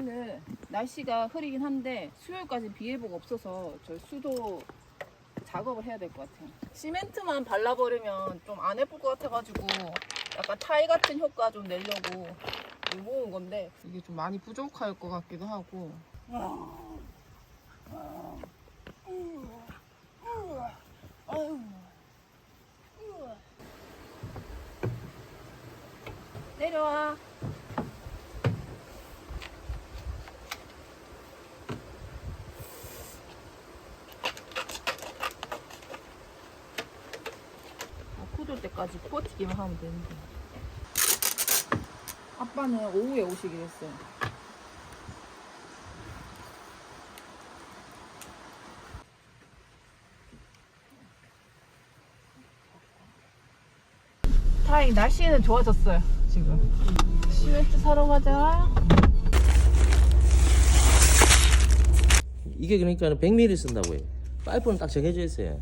오늘 날씨가 흐리긴 한데 수요일까지 비 예보가 없어서 저 수도 작업을 해야 될 것 같아요. 시멘트만 발라버리면 좀 안 예쁠 것 같아가지고 약간 타일 같은 효과 좀 내려고 모은 건데 이게 좀 많이 부족할 것 같기도 하고. 내려와. 때까지 구워튀기만 하면 되는데. 아빠는 오후에 오시기로 했어요. 다행히 날씨는 좋아졌어요, 지금. 시멘트 사러 가자. 이게 그러니까 100ml 쓴다고요. 파이프는 딱 정해져 있어요.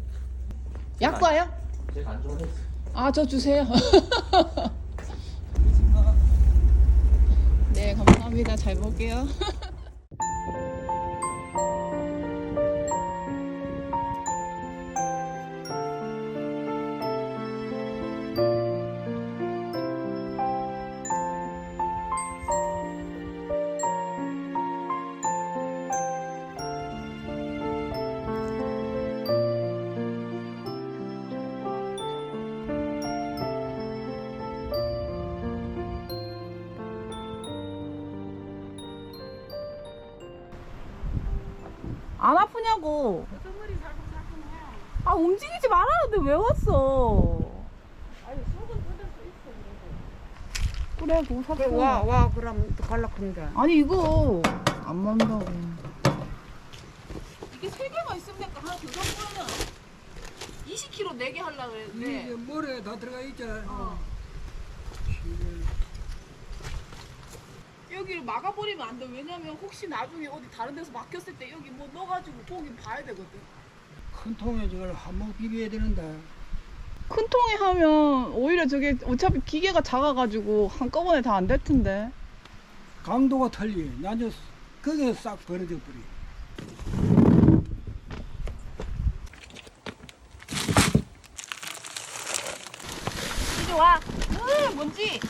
약과요? 제가 안 좋아했어요. 아, 저 주세요. 네, 감사합니다. 잘 볼게요. 아프냐고. 아, 움직이지 말라는데 왜 왔어? 그래, 그거 샀어. 그래 와, 와 그럼 갈라 큰데 아니, 이거 안 만다고. 이게 세 개만 있으면 될까? 하나 더 샀거든. 20kg 4개 하려고 이게 그랬는데. 모래 다 들어가 있잖아. 어. 여기를 막아버리면 안 돼. 왜냐면 혹시 나중에 어디 다른 데서 막혔을 때 여기 뭐 넣어가지고 거기 봐야 되거든. 큰 통에 저걸 한몫 비벼야 되는데. 큰 통에 하면 오히려 저게 어차피 기계가 작아가지고 한꺼번에 다 안 될 텐데. 강도가 틀리. 나저 거기에 싹 버려져 버리. 이리 와. 으, 뭔지.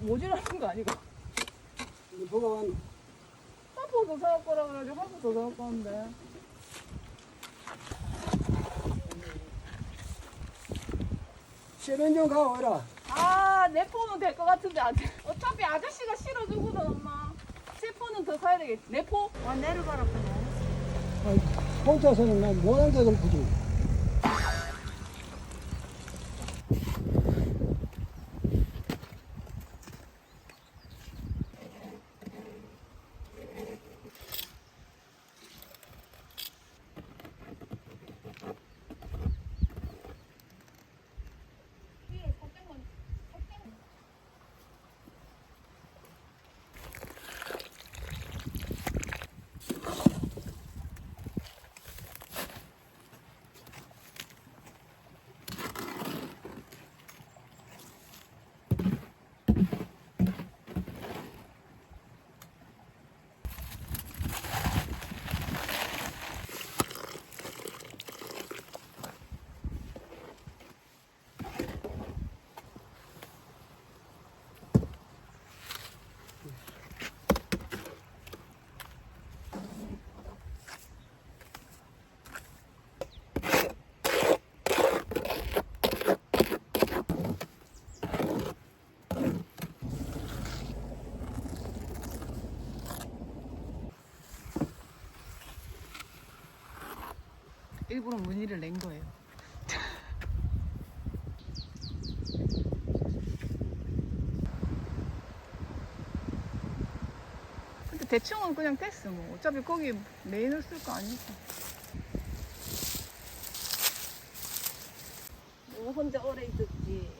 모질하는 거 아니고? 뭐가 한포 더 사올 거라 그래가지고 한포 더 사올 건데. 세면 좀 가오라. 아, 내 포는 될것 같은데 안 돼. 어차피 아저씨가 실어주거든, 엄마. 세 포는 더 사야 되겠지. 내 포? 와 내려가라 그냥 혼자서는 난 못한 데도 굳이. 일부러 무늬를 낸 거예요. 근데 대충은 그냥 됐어 뭐 어차피 거기 메인을 쓸 거 아니까. 너 혼자 오래 있었지.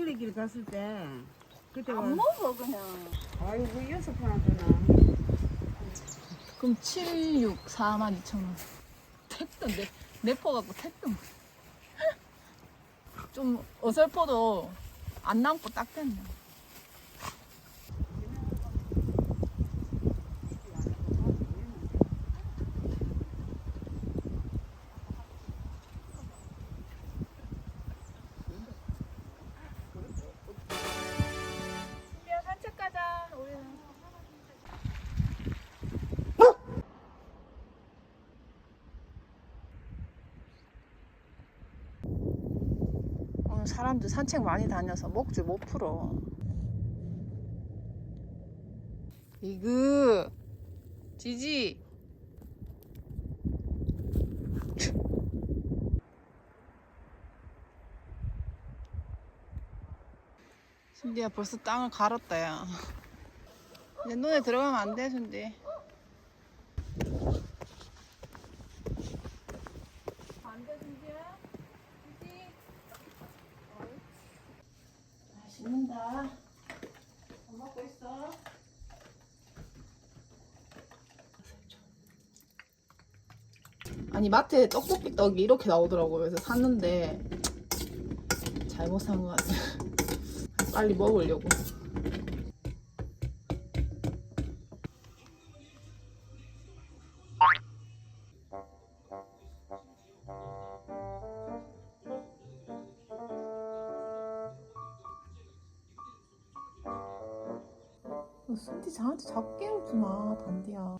끌리길 갔을 때 그때 와안 먹어 그냥. 아이고 여섯 번 하더나 그럼 7, 6, 4만 2천 원. 택도 내, 내퍼 갖고 택도. 좀 어설퍼도 안 남고 딱 됐네. 사람들 산책 많이 다녀서 목줄 못 풀어. 이그 지지. 순디야 벌써 땅을 갈았다 야. 내 눈에 들어가면 안 돼, 순디. 안 돼, 순디야. 순디. 맛있는다. 밥 먹고 있어. 아니 마트에 떡볶이 떡이 이렇게 나오더라고요. 그래서 샀는데 잘못 산 것 같아요. 빨리 먹으려고. 저한테 자꾸 깨우지 마, 단디야.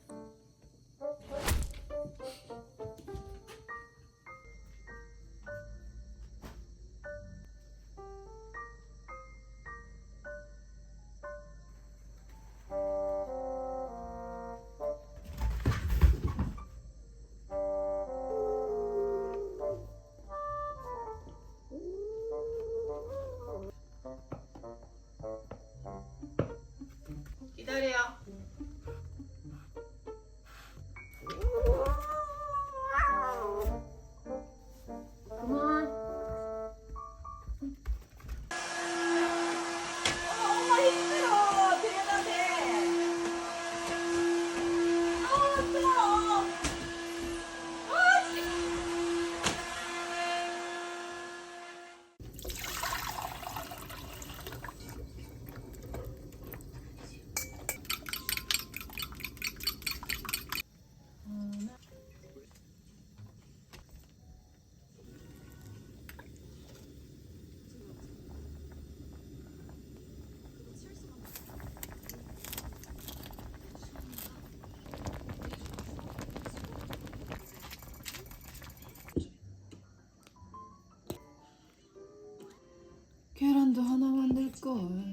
계란도 하나 만들 걸.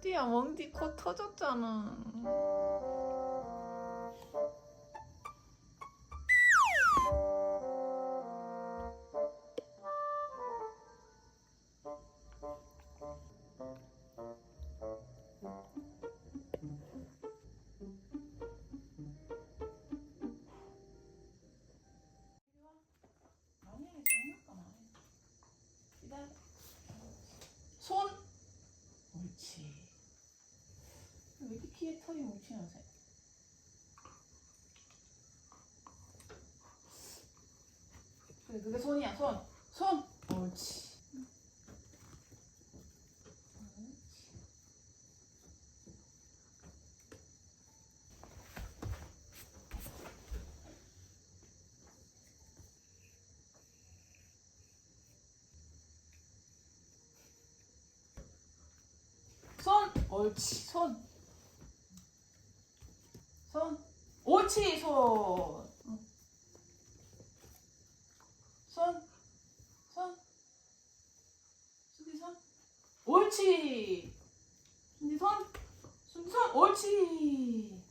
손띠야 멍디 코 터졌잖아. 손이야, 손. 손. 옳지. 손. 옳지, 손. 손. 옳지, 손. 손. 손. 순디 손. 옳지. 순디 손. 순디 손. 옳지.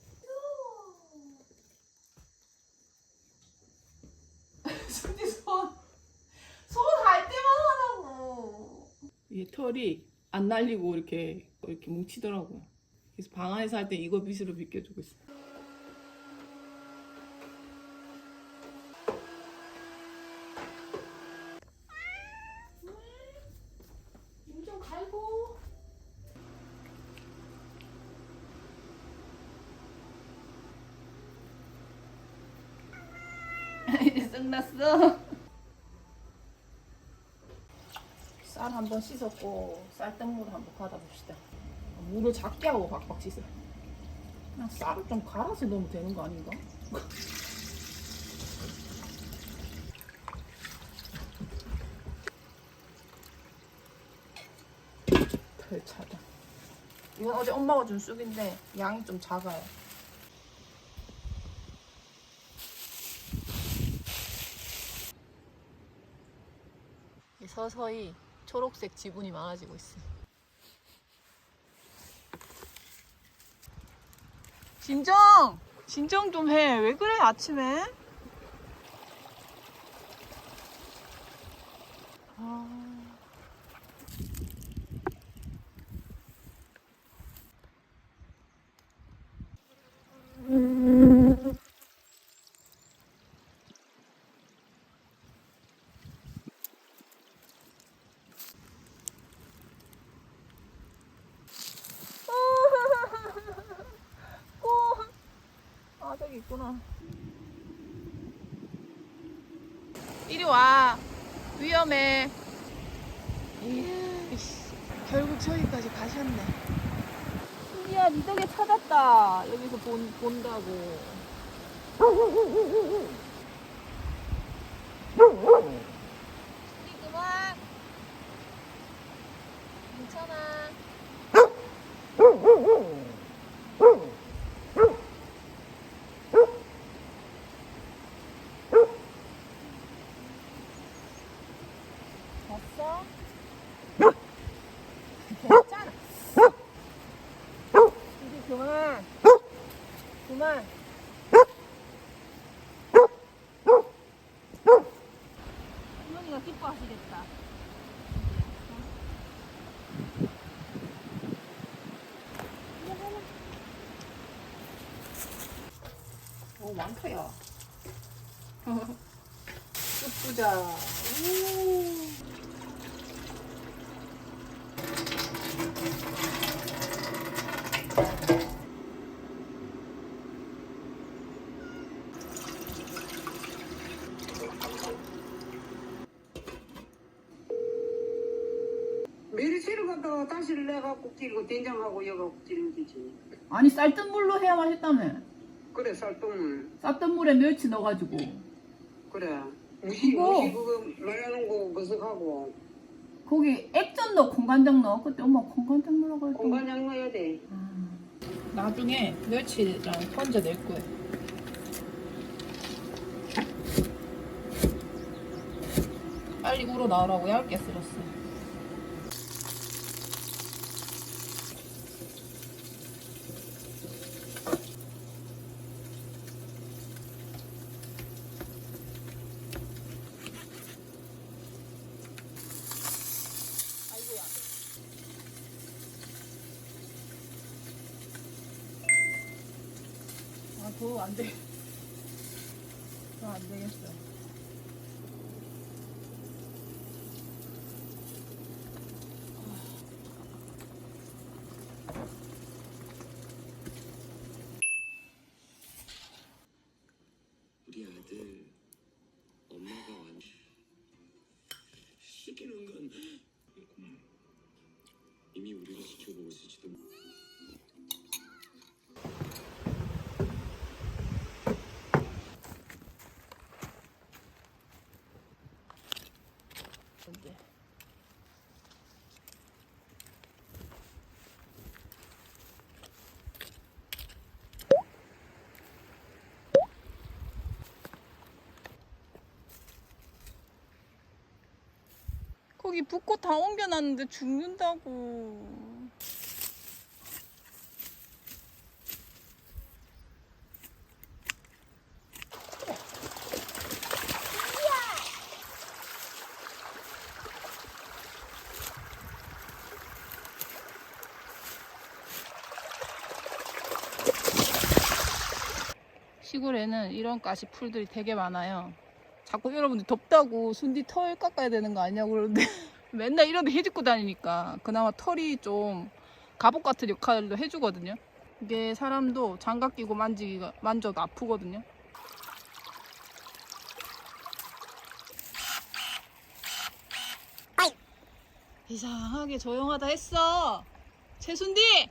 순디 손. 손할 때만 하라고. 이 털이 안 날리고 이렇게 이렇게 뭉치더라고요. 그래서 방 안에서 할 때 이거 빗으로 비껴주고 있어. 힘좀 갈고. 이제 끝났어. 쌀 한번 씻었고 쌀뜨물 한번 받아봅시다. 물을 작게 하고 박박 씻어. 그냥 쌀을 좀 갈아서 넣으면 되는 거 아닌가? 덜 차다. 이건 어제 엄마가 준 쑥인데 양이 좀 작아요. 서서히 초록색 지분이 많아지고 있어요. 진정! 진정 좀 해. 왜 그래, 아침에? 아... 꽃! 아, 저기 있구나. 이리 와. 위험해. 이씨, 결국 저기까지 가셨네. 수지야, 니 덕에 찾았다. 여기서 본, 본다고. 수지 그만. 괜찮아. 봤어? 괜찮아. 이제 그만. 그만. 할머니가 기뻐하시겠다. 오, 많다야. 오. 메리치를 갖다가 다시 내갖고 끼고 된장하고 여갖고 끼는 거지. 아니 쌀뜨 물로 해야 맛있다며. 그래 쌀똥을. 쌀뜨 물에 멸치 넣어가지고. 그래. 무시 그거. 무시 그거 말하는 거 버석하고 거기 액젓 넣어, 콩간장 넣어. 그때 엄마 콩간장 넣으라고 했더니. 공간장 넣어야 돼. 나중에 멸치랑 건져 낼 거예요. 빨리 우러 나오라고 얇게 쓸었어. 아 아, 안 돼. 더 안 되겠어. 우리 아들 엄마가 완 시키는 건 이미 우리가 시켜보고 있을지도 모르. 거기 붓꽃 다 옮겨놨는데 죽는다고. 시골에는 이런 가시 풀들이 되게 많아요. 자꾸 여러분들 덥다고 순디 털 깎아야 되는 거 아니냐고 그러는데 맨날 이런데 해집고 다니니까 그나마 털이 좀 갑옷 같은 역할도 해주거든요. 이게 사람도 장갑 끼고 만지기가 만져도 아프거든요. 이상하게 조용하다 했어. 최순디!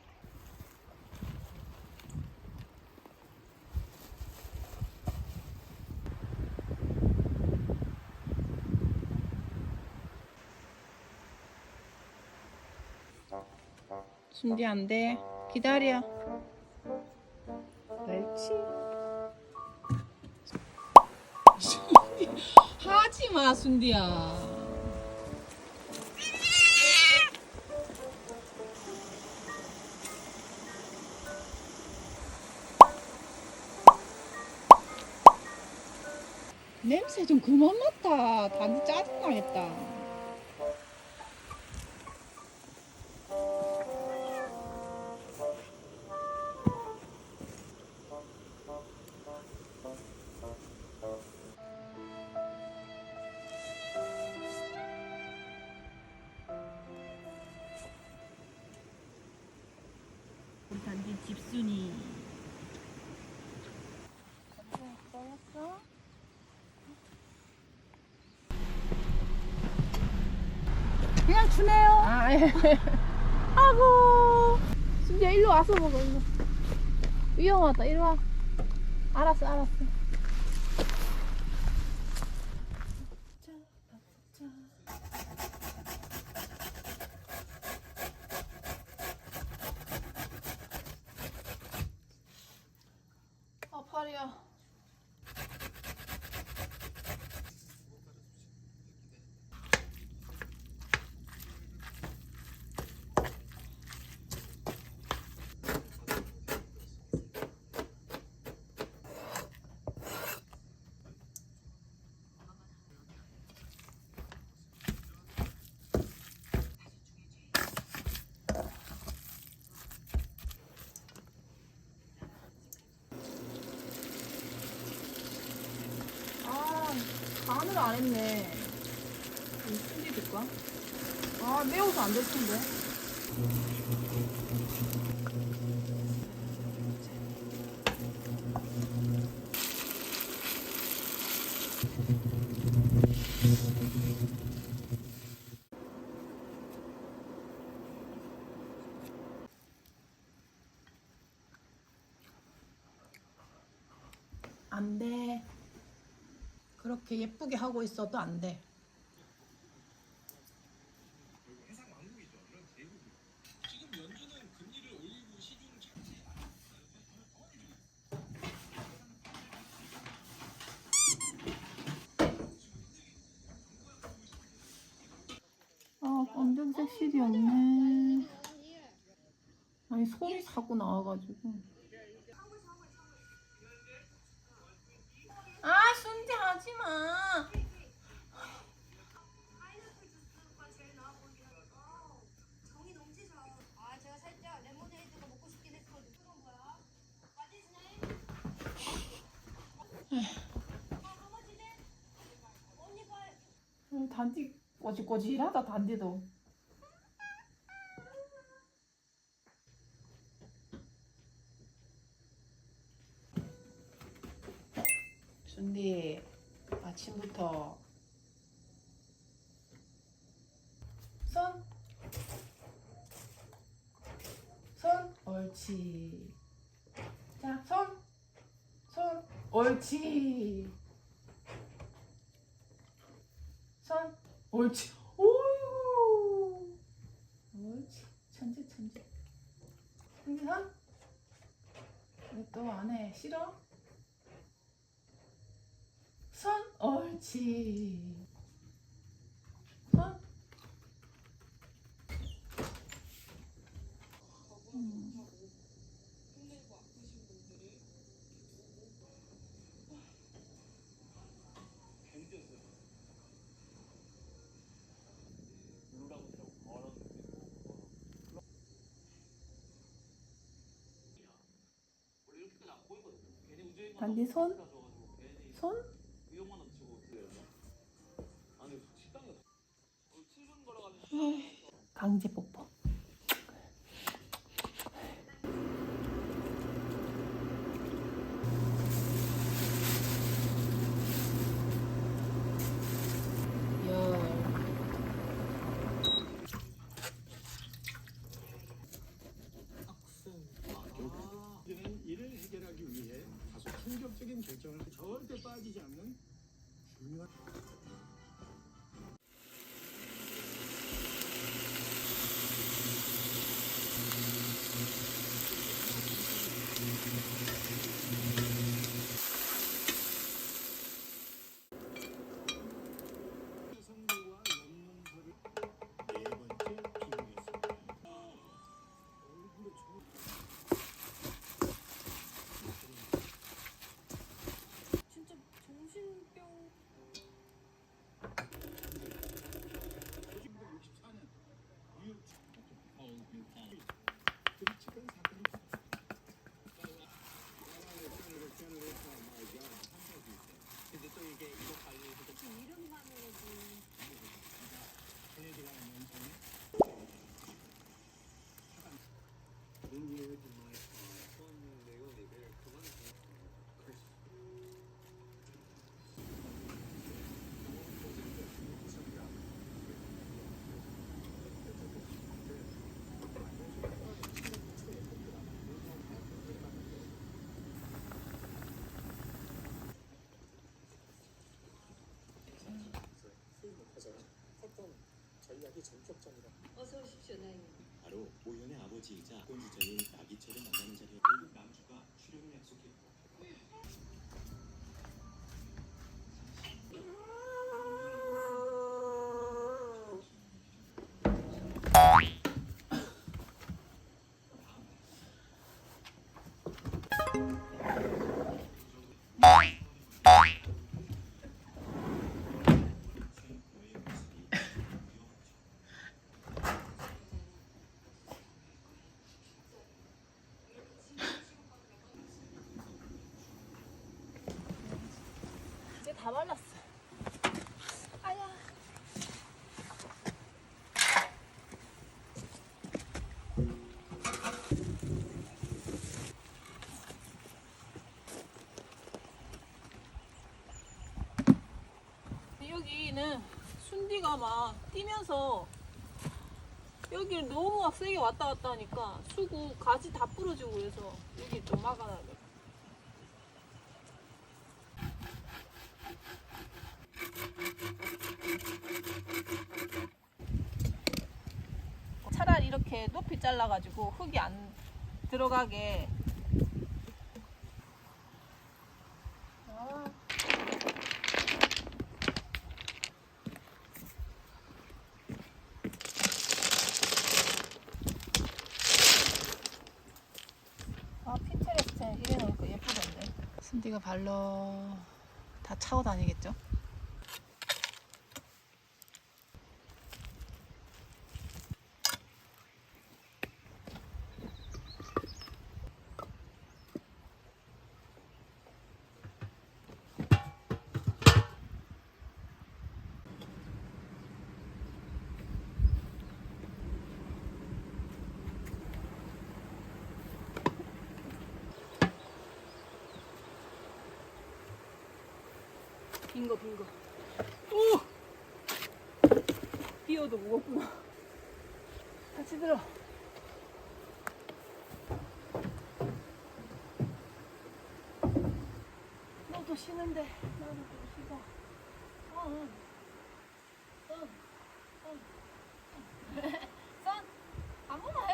순디 안 돼. 기다려. 멸치. 하지 마, 순디야. 냄새 좀 그만 맡아. 단지 짜증나겠다. 주네요. 아, 예. 아고. 순지야 일로 와서 먹어 일로. 위험하다 이리 와. 알았어 알았어. 아 팔이야. 아, 간을 안 했네. 이 순지 줄까? 아, 매워서 안 될 텐데. 안 돼. 그렇게 예쁘게 하고 있어도 안 돼. 아, 검정색 실이 없네. 아니, 손이 자꾸 나와가지고. 아, 순지 하지 마. 아 제가 살짝 레모네이드가 먹고 싶긴 했거든. 그런 거야? 빠지시네? 언니 발 음, 단지 꼬질꼬질하다, 단지도. 준디 아침부터 손. 손. 옳지. 자, 손. 손. 옳지. 손. 옳지. 오유. 옳지. 천재 천재. 준디 손. 왜 또 안 해? 싫어? 손 옳지 손 단디 손? 손? 강제 뽀뽀. 이는 이를 해결하기 위해 다소 충격적인 결정을 절대 빠지지 않는 중요한 성부와 연문서를 네 번째 비교했습니다. 얼굴에 저 진짜 정신병 1964년 뉴욕 드립치던 사건이 근데 또 이게 이거 관리해서 이름만으로도 걔네들가 mention이 When you to my 어서 오십시오, 나님. 바로 오현의 아버지이자 권주자인 나기철을 만나는 자리에 결국 남주가 출연을 약속했고 다 발랐어. 아야. 여기는 순디가 막 뛰면서 여기를 너무 막 세게 왔다 갔다 하니까 수구 가지 다 부러지고 그래서 여기 좀 막아놔야 돼. 차라리 잘라가지고 흙이 안 들어가게. 아. 아 핀테레스트에 이래 놓으니까 예쁘던데. 순디가 발로 다 차고 다니겠죠? 빈 거 빈 거. 오! 뛰어도 무겁구나. 같이 들어. 너도 쉬는데. 나도 좀 쉬자 어, 어. 어, 어. 선 아무나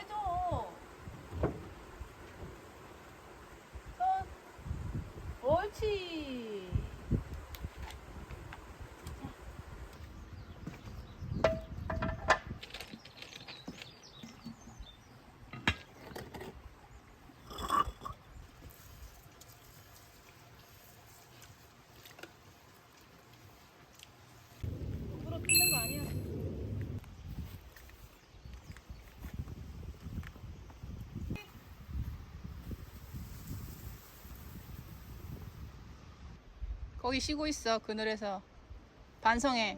물어 뜯는 거 아니야? 거기 쉬고 있어 그늘에서. 반성해